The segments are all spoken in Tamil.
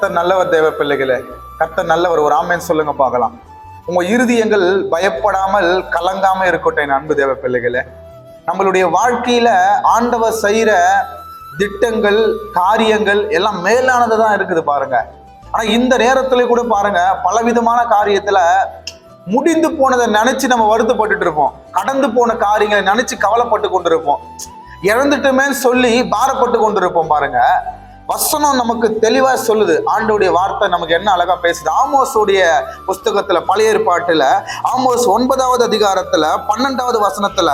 கர்த்தர் நல்லவர் தேவ பிள்ளைகளே கர்த்தர் நல்லவர் ஒரு ஆமேன் சொல்லுங்க பார்க்கலாம். உங்க இருதயங்கள் பயப்படாமல் கலங்காம இருக்கட்டும் என் அன்பு தேவ பிள்ளைகளே. நம்மளுடைய வாழ்க்கையில ஆண்டவர் செய்யற திட்டங்கள் காரியங்கள் எல்லாம் மேலானது தான் இருக்குது பாருங்க. ஆனா இந்த நேரத்துல கூட பாருங்க பலவிதமான காரியத்துல முடிந்து போனதை நினைச்சு நம்ம வருத்தப்பட்டுட்டு இருப்போம். கடந்து போன காரியங்களை நினைச்சு கவலைப்பட்டு கொண்டிருப்போம். இறந்துட்டுமேன்னு சொல்லி பாரப்பட்டு கொண்டிருப்போம் பாருங்க. வசனம் நமக்கு தெளிவா சொல்லுது. ஆண்டோடைய வார்த்தை நமக்கு என்ன அழகா பேசுது. ஆமோஸுடைய புஸ்தகத்துல பழைய ஏற்பாட்டுல ஆமோஸ் ஒன்பதாவது அதிகாரத்துல பன்னெண்டாவது வசனத்துல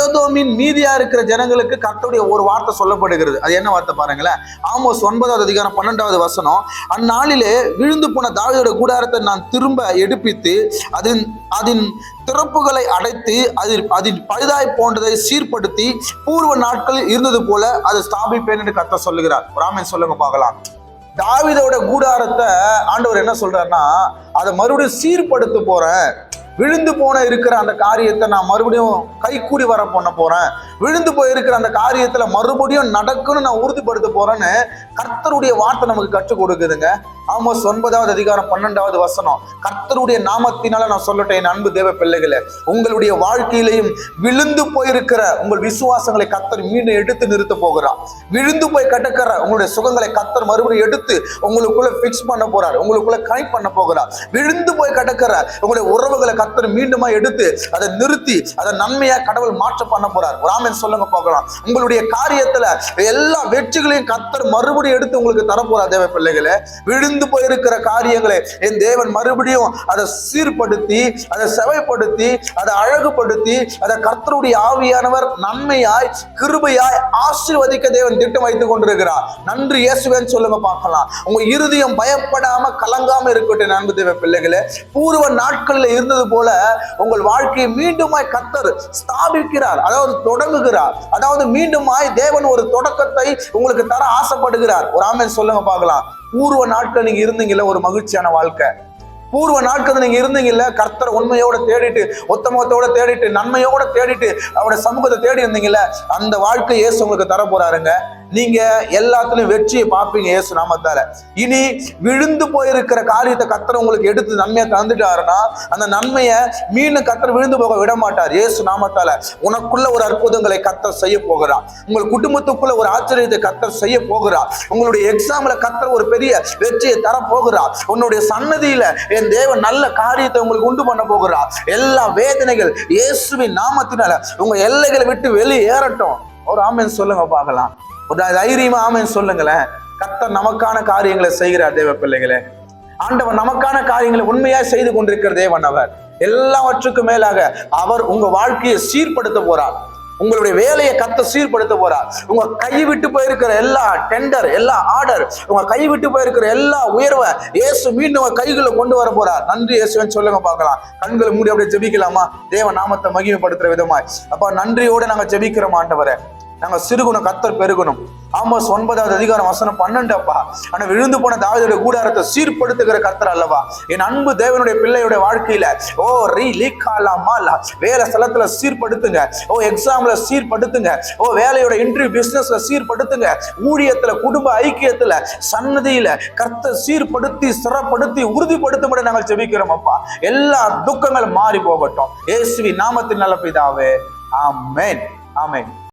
ஏதோமின் மீதியா இருக்கிற ஜனங்களுக்கு கர்த்தருடைய ஒரு வார்த்தை சொல்லப்படுகிறது. அது என்ன வார்த்தை பாருங்களேன். ஆமோஸ் ஒன்பதாவது அதிகாரம் பன்னெண்டாவது வசனம் அந்நாளிலே விழுந்து போன தாவியோட கூடாரத்தை நான் திரும்ப எடுப்பித்து அதன் அதன் திறப்புகளை அடைத்து அதில் அதில் பழுதாய் போன்றதை சீர்படுத்தி பூர்வ நாட்களில் இருந்தது போல அதை ஸ்தாபிப்பேன் என்று கத்த சொல்லுகிறார். ராமன் சொல்லுங்க பார்க்கலாம். தாவிதோட கூடாரத்தை ஆண்டவர் என்ன சொல்றாருன்னா அதை மறுபடியும் சீர்படுத்த போறேன். விழுந்து போன இருக்கிற அந்த காரியத்தை நான் மறுபடியும் கைக்கூடி வர பண்ண போறேன். விழுந்து போய் இருக்கிற அந்த காரியத்துல மறுபடியும் நடக்குன்னு நான் உறுதிப்படுத்த போறேன்னு கர்த்தருடைய வார்த்தை நமக்கு கற்றுக் கொடுக்குதுங்க. ஆமோஸ் ஒன்பதாவது அதிகாரம் பன்னெண்டாவது வசனம். கர்த்தருடைய நாமத்தினால நான் சொல்லட்டேன் என் அன்பு தேவ பிள்ளைகளை உங்களுடைய வாழ்க்கையிலையும் விழுந்து போயிருக்கிற உங்கள் விசுவாசங்களை கத்தர் மீண்டும் எடுத்து நிறுத்த போகிறார். விழுந்து போய் கட்டுக்கிற உங்களுடைய சுகங்களை கத்தர் மறுபடியும் எடுத்து உங்களுக்குள்ள ஃபிக்ஸ் பண்ண போறார் உங்களுக்குள்ள கனெக்ட் பண்ண போகிறார். விழுந்து போய் கட்டுக்கிற உங்களுடைய உறவுகளை கத்தர் மீண்டுமா எடுத்து அதை நிறுத்தி அதை நன்மையா கடவுள் மாற்ற பண்ண போறார். ராமன் சொல்லுங்க பார்க்கலாம். உங்களுடைய காரியத்துல எல்லா வெற்றிகளையும் கத்தர் மறுபடியும் எடுத்து உங்களுக்கு தரப்போறார் தேவ பிள்ளைகளே. விழுந்து போயிருக்கிற காரியங்களை என் தேவன் மறுபடியும் அதை சீர்படுத்தி அதை செவைப்படுத்தி அதை அழகுபடுத்தி அதை கர்த்தருடைய ஆவியானவர் நன்மையாய் கிருபையாய் ஆசீர்வதிக்க தேவன் திட்டம் வைத்துக் கொண்டிருக்கிறார். நன்றி இயேசுவேன் சொல்லுங்க பார்க்கலாம். உங்க இருதயம் பயப்படாம கலங்காம இருக்கட்டும் அன்பு தேவ பிள்ளைகளே. பூர்வ நாட்களில் இருந்தது போல உங்கள் வாழ்க்கையை மீண்டுமாய் கர்த்தர் ஸ்தாபிக்கிறார் அதாவது தொடங்குகிறார். அதாவது மீண்டுமாய் தேவன் ஒரு தொடக்கத்தை உங்களுக்கு தர ஆசைப்படுகிறார். ஒரு ஆமென் சொல்லுங்க பார்க்கலாம். பூர்வ நாட்கள் நீங்க இருந்தீங்கல்ல ஒரு மகிழ்ச்சியான வாழ்க்கை. பூர்வ நாட்கள் நீங்க இருந்தீங்கல்ல கர்த்தர் உண்மையோட தேடிட்டு ஒத்தமுகத்தோட தேடிட்டு நன்மையோட தேடிட்டு அவருடைய சமூகத்தை தேடி இருந்தீங்கல்ல அந்த வாழ்க்கை இயேசு உங்களுக்கு தர போறாருங்க நீங்க எல்லாத்துலயும் வெற்றியை பார்ப்பீங்க இயேசு நாமத்தால. இனி விழுந்து போயிருக்கிற காரியத்தை கத்தர் உங்களுக்கு எடுத்து நன்மையை தந்துட்டாருன்னா அந்த நன்மையை மீண்டும் கத்தர் விழுந்து போக விட மாட்டார் இயேசு நாமத்தால உனக்குள்ள ஒரு அற்புதங்களை கத்தர் செய்ய போகிறார். உங்கள் குடும்பத்துக்குள்ள ஒரு ஆச்சரியத்தை கத்தர் செய்ய போகிறார். உங்களுடைய எக்ஸாம்ல கத்தர் ஒரு பெரிய வெற்றியை தர போகிறார். உன்னுடைய சன்னதியில என் தேவன் நல்ல காரியத்தை உங்களுக்கு உண்டு பண்ண போகிறார். எல்லா வேதனைகள் இயேசுவின் நாமத்தினால உங்க எல்லைகளை விட்டு வெளியேறட்டும். ஒரு ஆமன் சொல்லுங்க பார்க்கலாம். தைரியமா ஆமென் சொல்லுங்களேன். கத்த நமக்கான காரியங்களை செய்கிறார் தேவ பிள்ளைகளே. ஆண்டவர் நமக்கான காரியங்களை உண்மையா செய்து கொண்டிருக்கிற தேவன் அவர். எல்லாவற்றுக்கும் மேலாக அவர் உங்க வாழ்க்கையை சீர்படுத்த போறார். உங்களுடைய வேலையை கத்த சீர்படுத்த போறார். உங்க கை விட்டு போயிருக்கிற எல்லா டெண்டர் எல்லா ஆர்டர் உங்க கை விட்டு போயிருக்கிற எல்லா உயர்வை இயேசு மீண்டும் உங்க கைகளை கொண்டு வர போறார். நன்றி இயேசுன்னு சொல்லுங்க பார்க்கலாம். கண்களை மூடி அப்படியே ஜெபிக்கலாமா? தேவ நாமத்தை மகிமைப்படுத்துற விதமாய். அப்ப நன்றியோட நாங்க ஜெபிக்கிறோம் ஆண்டவரை. நாங்க சிறுகுணம் கத்தர் பெருகணும். ஆமாஸ் ஒன்பதாவது அதிகாரம் வசனம் பன்னெண்டு அப்பா. விழுந்து போன தாவதோட கூடாரத்தை சீர்படுத்துகிற கர்த்தர் அல்லவா? என் அன்பு தேவனுடைய பிள்ளையுடைய வாழ்க்கையில ஓ ரீ லீக்காலா மாலா வேலை ஸ்தலத்துல சீர்படுத்துங்க. ஓ எக்ஸாம்ல சீர்படுத்துங்க. ஓ வேலையோட இன்டர்வியூ பிசினஸ்ல சீர்படுத்துங்க. ஊழியத்துல குடும்ப ஐக்கியத்துல சன்னதியில கர்த்த சீர்படுத்தி சிறப்படுத்தி உறுதிப்படுத்தும்படி நாங்கள் ஜெபிக்கிறோம் அப்பா. எல்லா துக்கங்களும் மாறி போகட்டும். ஏசுவி நாமத்தின் நல்ல பிதாவே. ஆமேன். ஆமேன்.